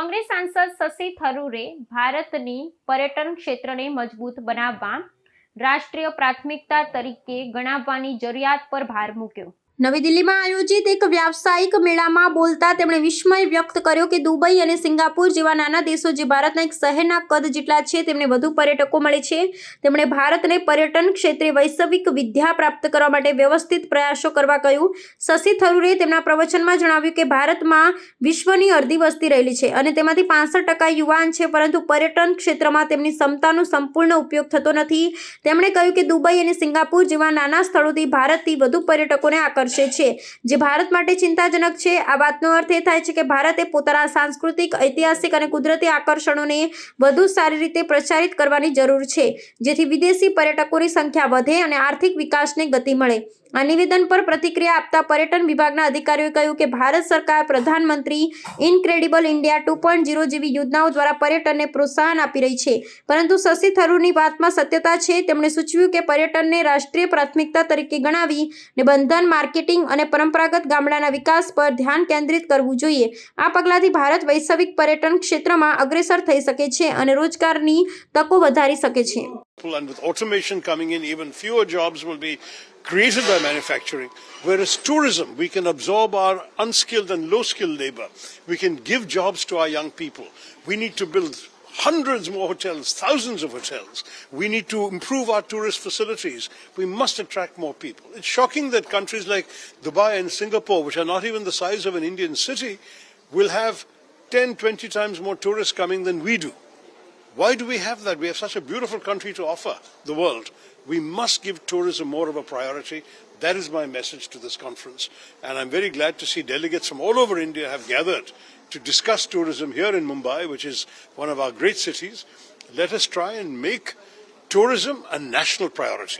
કોંગ્રેસ સાંસદ શશી થરૂરે ભારતની પર્યટન ક્ષેત્રને મજબૂત બનાવવા રાષ્ટ્રીય પ્રાથમિકતા તરીકે ગણાવવાની જરૂરિયાત પર ભાર મૂક્યો. નવી દિલ્હીમાં આયોજિત એક વ્યાવસાયિક મેળામાં બોલતા તેમણે વિસ્મય વ્યક્ત કર્યો કે દુબઈ અને સિંગાપુર જેવા નાના દેશો જે ભારતના એક શહેરના કદ જેટલા છે, તેમને વધુ પર્યટકો મળે છે. તેમણે ભારતને પર્યટન ક્ષેત્રે વૈશ્વિક વિદ્યા પ્રાપ્ત કરવા માટે વ્યવસ્થિત પ્રયાસો કરવા કહ્યું. શશી થરૂરે તેમના પ્રવચનમાં જણાવ્યું કે ભારતમાં વિશ્વની અડધી વસ્તી રહેલી છે અને તેમાંથી પાંસઠ ટકા યુવાન છે, પરંતુ પર્યટન ક્ષેત્રમાં તેમની ક્ષમતાનો સંપૂર્ણ ઉપયોગ થતો નથી. તેમણે કહ્યું કે દુબઈ અને સિંગાપુર જેવા નાના સ્થળોથી ભારતથી વધુ પર્યટકોને આકર્ષે છે. જે ભારત માટે ચિંતાજનક છે. આ વાતનો અર્થ એ થાય છે કે ભારતે પોતાના સાંસ્કૃતિક, ઐતિહાસિક અને કુદરતી આકર્ષણોને વધુ સારી રીતે પ્રચારિત કરવાની જરૂર છે. જેથી વિદેશી પર્યટકોની સંખ્યા વધે અને આર્થિક વિકાસને ગતિ મળે. આ નિવેદન પર પ્રતિક્રિયા આપતા પર્યટન વિભાગના અધિકારીઓએ કહ્યું કે ભારત સરકાર પ્રધાનમંત્રી incredible India two point zero જેવી યોજનાઓ દ્વારા પર્યટનને પ્રોત્સાહન આપી રહી છે. પરંતુ શશી થરૂરની વાતમાં સત્યતા છે. તેમણે સૂચવ્યું કે પર્યટનને રાષ્ટ્રીય પ્રાથમિકતા તરીકે ગણાવી ને બંધન માર્કેટિંગ અને પરંપરાગત ગામડાના વિકાસ પર ધ્યાન કેન્દ્રિત કરવું જોઈએ. આ પગલાંથી ભારત વૈશ્વિક પર્યટન ક્ષેત્રમાં અગ્રેસર થઈ શકે છે અને રોજગારની તકો વધારી શકે છે. Created by manufacturing. Whereas tourism, we can absorb our unskilled and low skilled labor. We can give jobs to our young people. We need to build hundreds more hotels, thousands of hotels. We need to improve our tourist facilities. We must attract more people. It's shocking that countries like Dubai and Singapore, which are not even the size of an Indian city, will have 10, 20 times more tourists coming than we do. Why do we have that? We have such a beautiful country to offer the world. We must give tourism more of a priority. That is my message to this conference. And I'm very glad to see delegates from all over India have gathered to discuss tourism here in Mumbai, which is one of our great cities. Let us try and make tourism a national priority.